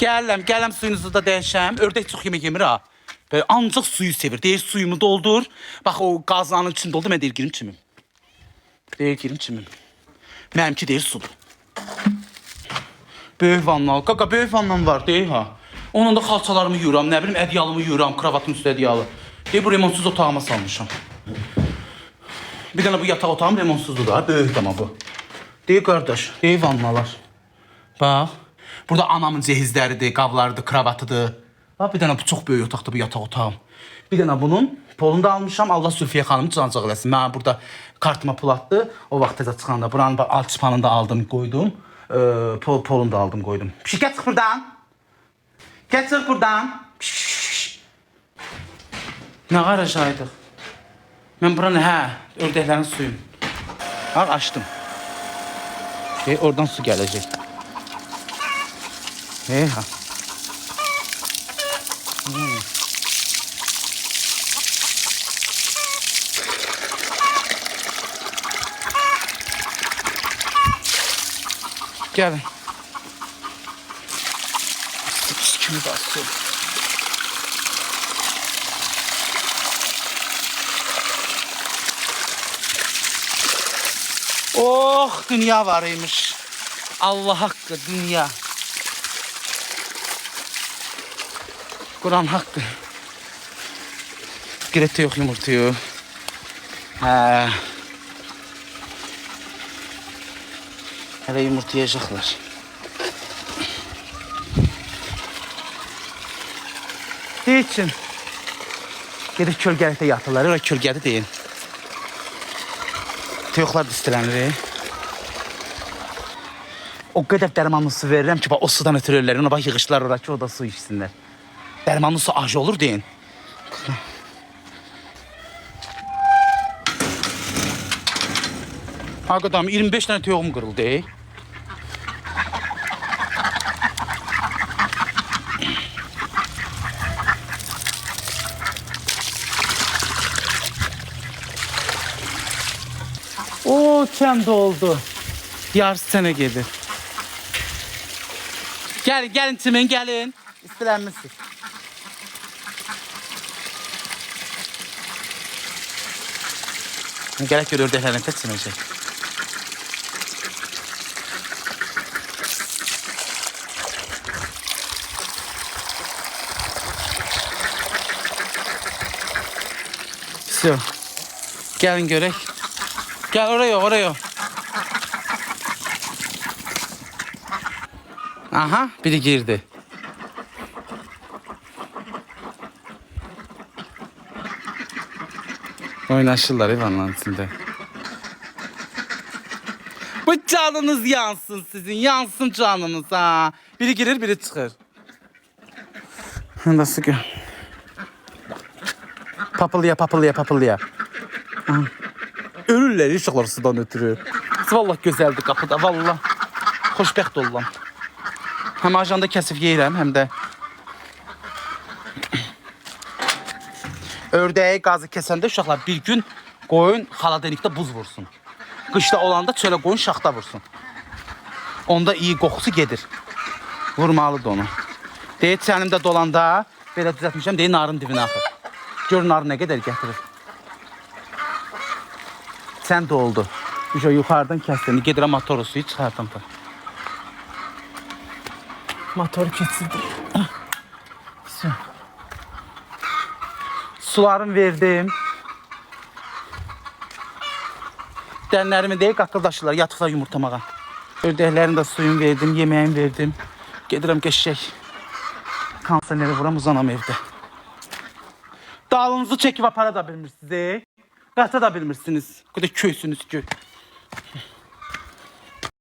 Gələm, gələm suyunuzu da dəyişəm. Ördək çox yemək yemir ha. Böyle ancaq suyu sevir. Deyir suyumu doldur. Bax o qazanın içində doldu. Mən deyir girim çimim. Deyir girim çimim. Mənimki deyir sudur. Böyük vanna. Kaka böyük vannam var deyir ha. Onun da xalçalarımı yuyuram, nə bilim ədyalımı yuyuram, kravatın üstə ədyalı. Deyir bu remontsuz otağıma salmışam. Bir dənə bu yataq otağım remontsuzdur da, böyük amma bu. Deyir qardaş, deyir vannalar. Bax, burada anamın cehizləridir, qablarıdır, kravatıdır. Bax, bir dənə bu çox böyük otaqdır bu yataq otağım. Bir dənə bunun polunu da almışam. Allah Zülfiyə xanım cancaq eləsin. Mən burada kartıma pul atdı. O vaxt təzə çıxanda buranın bax, alt çıpanını da aldım, qoydum. Ee, pol, polunu da aldım, qoydum. Pişik, gəl çıx buradan. Gəl çıx buradan. Piş. Nə qarajaydı? Mən buranı, hə, ördəklərin suyum. Bax, açdım. E, oradan su gələcək. E, ha. Hmm. Gəlin. Pis kimi bastı. Oh, dünya var imiş. Allah hakkı dünya. Kur'an hakkı. Girete yok yumurta yok. He. Hele yumurta yiyecekler. Için. Gedib kölgəlikdə yatırlar. Ora kölgədə deyin. Toyuqlar da istilənir. O qədər dərmanlı su verirəm ki, bax o sudan ötürü ölürlər. Ona bax yığışdılar ora ki, o da su içsinlər. Dərmanlı su acı olur deyin. Hakikaten 25 tane toyuğum kırıldı. O çem doldu. Yarısı sene gelir. Gel, gelin Timin gelin istilenmiştir. Gerek yok ördeklerin tepsimeyecek. Su. Gelin görek. Gel oraya oraya. Aha biri girdi. Oynaşırlar hayvanların içinde. Bu canınız yansın sizin. Yansın canınız ha. Biri girir biri çıkır. Nasıl ki? Papılya papılya papılya. Aha. Ölürlər uşaqlar sudan ötürü. Vallah gözəldir qapıda, vallah. Xoşbəxt oluram. Həm ajanda kəsib yeyirəm, həm də Ördəyi qazı kəsəndə uşaqlar bir gün qoyun xaladenikdə buz vursun. Qışda olanda çölə qoyun şaxta vursun. Onda iyi qoxusu gedir. Vurmalıdır onu. Deyir çənimdə dolanda belə düzəltmişəm, deyir narın dibinə axır. Gör narı nə qədər gətirir. Sən də oldu. Şey yuxarıdan kəsdin. Gedirəm motoru suyu çıxardım da. Motor keçirdi. Su. Sularımı verdim. Dənlərimi deyil qaqqıldaşırlar, yatıqlar yumurtamağa. Ördəklərin də suyunu verdim, yeməyimi verdim. Gedirəm qəşək. Konserləri vuram, uzanam evdə. Dalınızı çəkib apara da bilmirsiniz, e? Qata da bilmirsiniz. Qədər köysünüz göy.